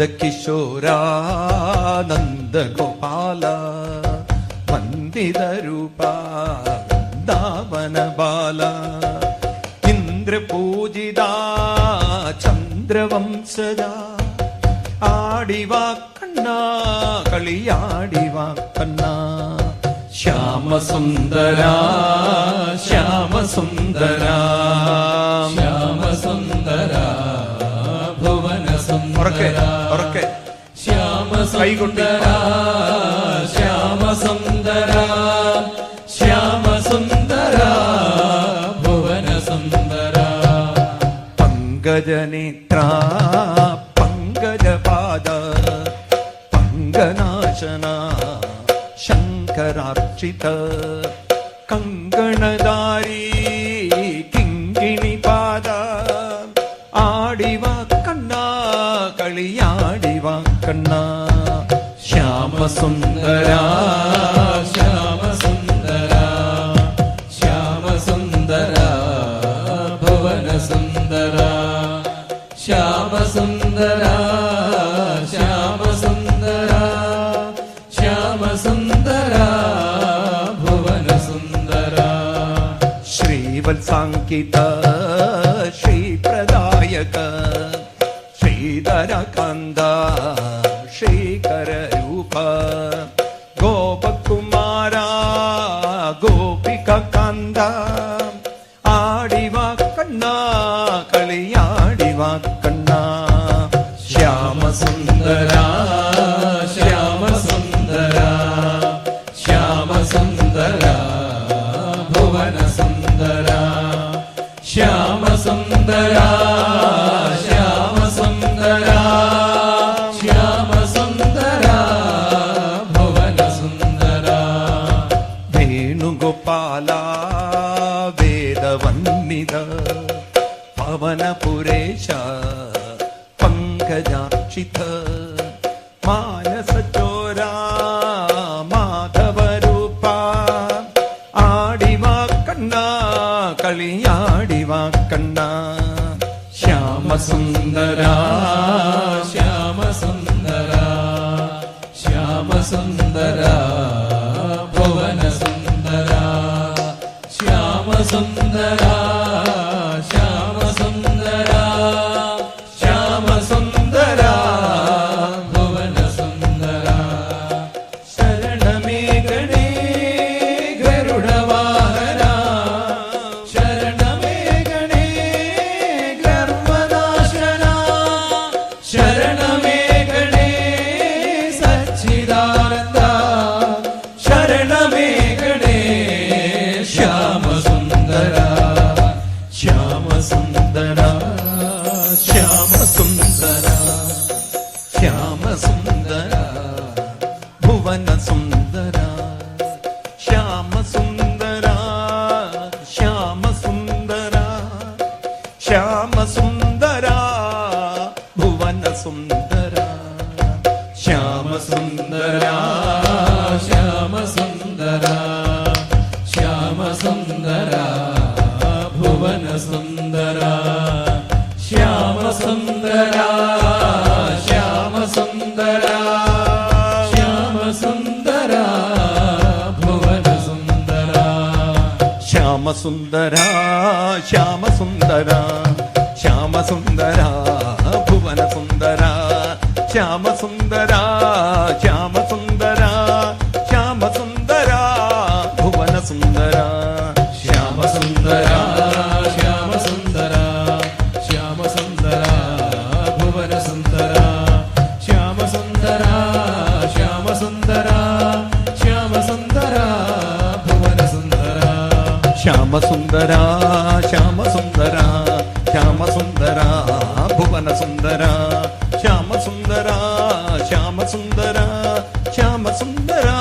നന്ദകിശോര നന്ദഗോപാല വന്ദിതരൂപ വൃന്ദാവന ബാല ഇന്ദ്രപൂജിത ചന്ദ്രവംശജ ആടിവാ കണ്ണ കളിയാടിവാ കണ്ണ ശ്യാമസുന്ദര ശ്യാമസുന്ദര ഉറക്കെ ഉറക്കെ. ശ്യാമസുന്ദര ശ്യാമസുന്ദര ശ്യാമസുന്ദര ഭുവനസുന്ദര. പങ്കജനേത്ര പങ്കജപാദ പങ്കനാശന ശങ്കരാർച്ചിത കങ്കണധാരി ശ്രീവത്സാങ്കിത ശ്രീപ്രദായക ശ്രീധരകാന്ത ശ്രീകരൂപ ഗോപകുമാര ഗോപിക കാന്ത ആടിവ കണ്ണ കളിയാടിവ കണ്ണ पुरेशा पङ्कजाक्षिथ ഭുവനസുന്ദര ശ്യാമ സുന്ദര ശ്യാമ സുന്ദര ശ്യാമ സുന്ദര ഭുവന സുന്ദര ശ്യാമസുന്ദര ശ്യാമസുന്ദര. ശ്യാമസുന്ദര ശ്യാമസുന്ദര ശ്യാമസുന്ദര ഭുവനസുന്ദര ശ്യാമസുന്ദര ശ്യാമസുന്ദര ശ്യാമസുന്ദര ഭുവനസുന്ദര ശ്യാമസുന്ദര ശ്യാമസുന്ദര సుందరా శ్యామ సుందరా శ్యామ సుందరా భువన సుందరా శ్యామ సుందరా శ్యామ సుందరా శ్యామ సుందరా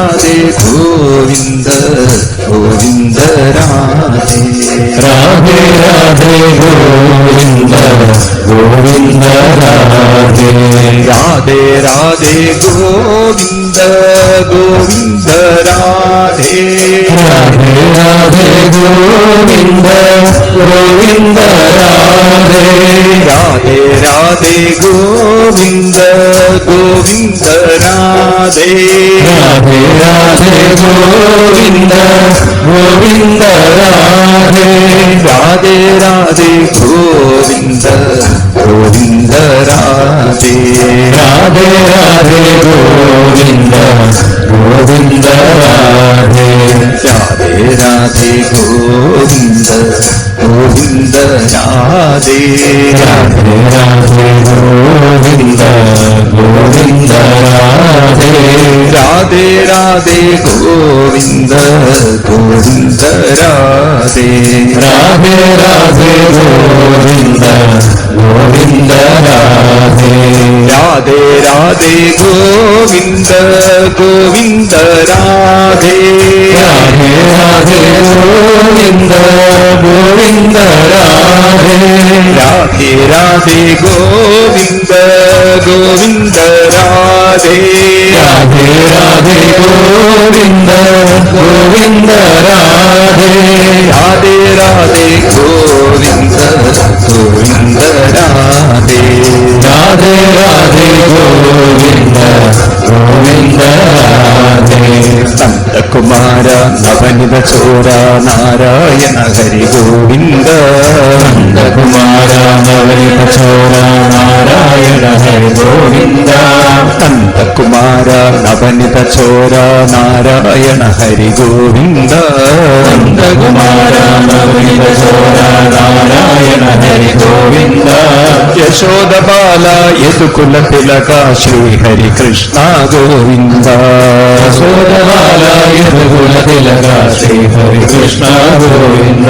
രാധേ ഗോവിന്ദ ഗോവിന്ദ രാധേ. രാധേ രാധേ ഗോവിന്ദ ഗോവിന്ദ രാധേ. രാധേ രാധേ ഗോവിന്ദ ഗോവിന്ദ രാധേ. രാധേ രാധേ ഗോവിന്ദ ഗോവിന്ദ രാധേ. രാധേ രാധേ ഗോവിന്ദ ഗോവിന്ദ രാധേ. രാധേ രാധേ ഗോവിന്ദ ഗോവിന്ദ രാധേ. രാധേ രാധേ ഗോവിന്ദ ഗോവിന്ദ രാധേ. രാധേ രാധേ ഗോവിന്ദ ഗോവിന്ദ രാധേ. രാധേ രാധേ ഗോവിന്ദ ഗോവിന്ദ രാധേ രാധേ രാധേ ഗോവിന്ദ ഗോവിന്ദ രാധേ രാധേ രാധേ ഗോവിന്ദ ഗോവിന്ദ രാധേ രാധേ രാധേ ഗോവിന്ദ ഗോവിന്ദ രാധേ രാധേ രാധേ ഗോവിന്ദ ഗോവിന്ദ രാധേ. രാധേ രാധേ ഗോവിന്ദ ഗോവിന്ദ രാധേ. രാധേ രാധേ ഗോവിന്ദ ഗോവിന്ദ രാധേ. രാധേ രാധേ ഗോവിന്ദ ഗോവിന്ദ രാധേ. രാധേ രാധേ ராதே ராதே ராதே கோவிந்த கோவிந்த. നന്ദകുമാര നവനിത ചോര നാരായണ ഹരി ഗോവിന്ദ നന്ദകുമാര നവനിത ചോര നാരായണ ഹരി ഗോവിന്ദ നന്ദകുമാര നവനിത ചോര നാരായണ ഹരി ഗോവിന്ദ നന്ദകുമാര നവനിത ചോര നാരായണ ഹരി ഗോവിന്ദ യശോദ ബാല യദുകുല തിലക ശ്രീ ഹരി കൃഷ്ണ ഗോവിന്ദ యశోదబాల తిలగా శ్రీహరి కృష్ణ గోవింద.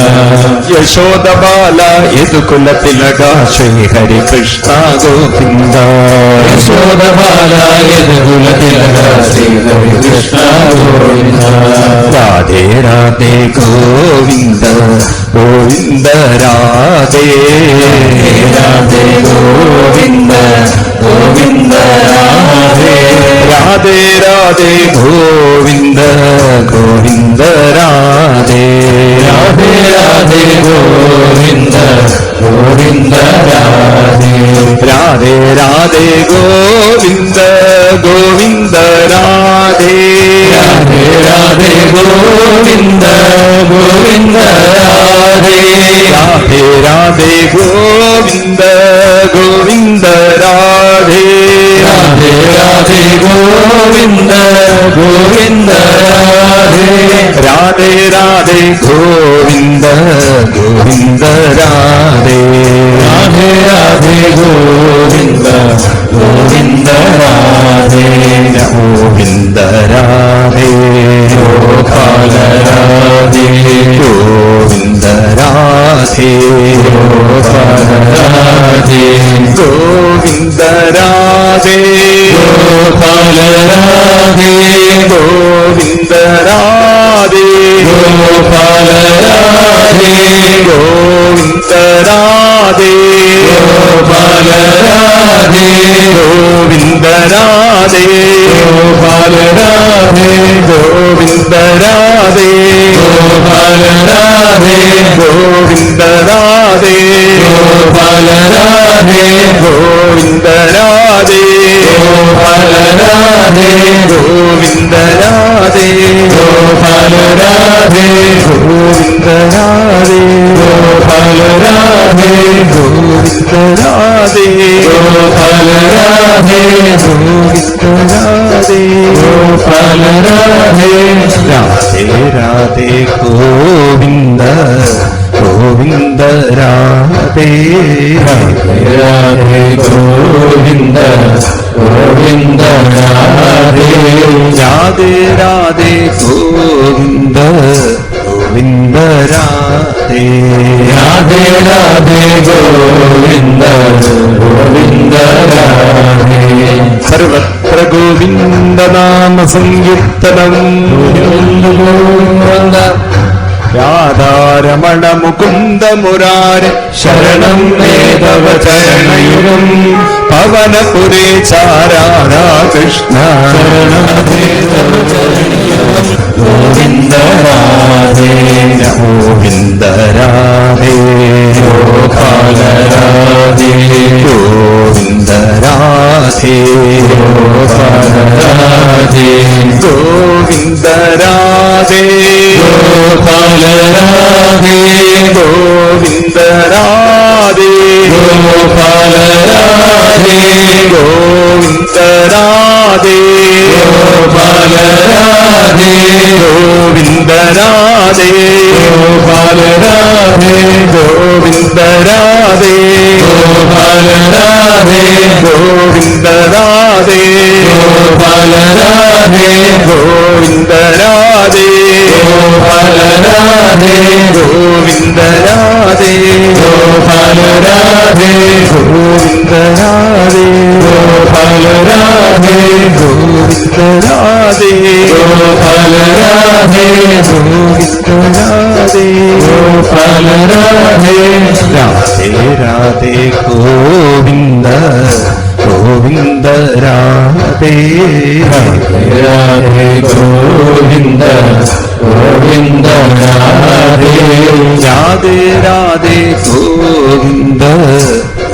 యశోదబాల యదుకుల తిలగా శ్రీహరి కృష్ణ గోవింద. యశోదబాల యదుకుల తిలగా శ్రీహరి కృష్ణ గోవింద రాధే. రాధే గోవింద గోవింద రాధే గోవింద. ഗോവിന്ദ രാധേ രാധേ രാധേ ഗോവിന്ദ ഗോവിന്ദ രാധേ. രാധേ രാധേ ഗോവിന്ദ ഗോവിന്ദ രാധേ. രാധേ രാധേ ഗോവിന്ദ ഗോവിന്ദ രാധേ. രാധേ രാധേ ഗോവിന്ദ രാധേ ഗോവിന്ദ ഗോവിന്ദ രാധേ ഗോവിന്ദ രാധേ ഗോപാല രാധേ ഗോവിന്ദ രാധേ ഗോപാല രാധേ ഗോവിന്ദ രാധേ ഗോപാല രാധേ ഗോവിന്ദ രാധേ. രാധേ രാധേ രാധേ ഗോവിന്ദ ഗോവിന്ദ രാധേ. രാധേ രാധേ ഗോവിന്ദ ഗോവിന്ദ രാധേ. രാധേ രാധേ ഗോവിന്ദ ഗോവിന്ദ രാധേ സർവത്ര ഗോവിന്ദ നാമ സങ്കീർത്തനം ഗോവിന്ദ രാധാരമണ മുകുന്ദ മുരാര ശരണം മേധവ ചരണയുഗം പവനപുരേ ചാരാധാ കൃഷ്ണ. ഗോവിന്ദ രാധേ ഗോവിന്ദ രാധേ ഗോപാല രാധേ ഗോവിന്ദ രാധേ ഗോപാല ഗോവിന്ദ രാധേ ഗോപാല രാധേ ഗോവിന്ദ രാധേ ഗോപാല രാധേ ഗോവിന്ദ രാധേ ഗോപാല രാധേ ഗോവിന്ദ രാധേ ഗോപാല രാധേ രാധേ ഗോപാല രാധേ ഗോവിന്ദ രാധേ ഗോപാല രാധേ ഗോവിന്ദ രാധേ ഗോപാല രാധേ ഗോവിന്ദ രാധേ ഗോപാല രാധേ രാധേ രാധേ ഗോവിന്ദ ഗോവിന്ദ രാധേ രാധേ ഗോവിന്ദ ഗോവിന്ദ രാധേ രാധേ ഗോവിന്ദ.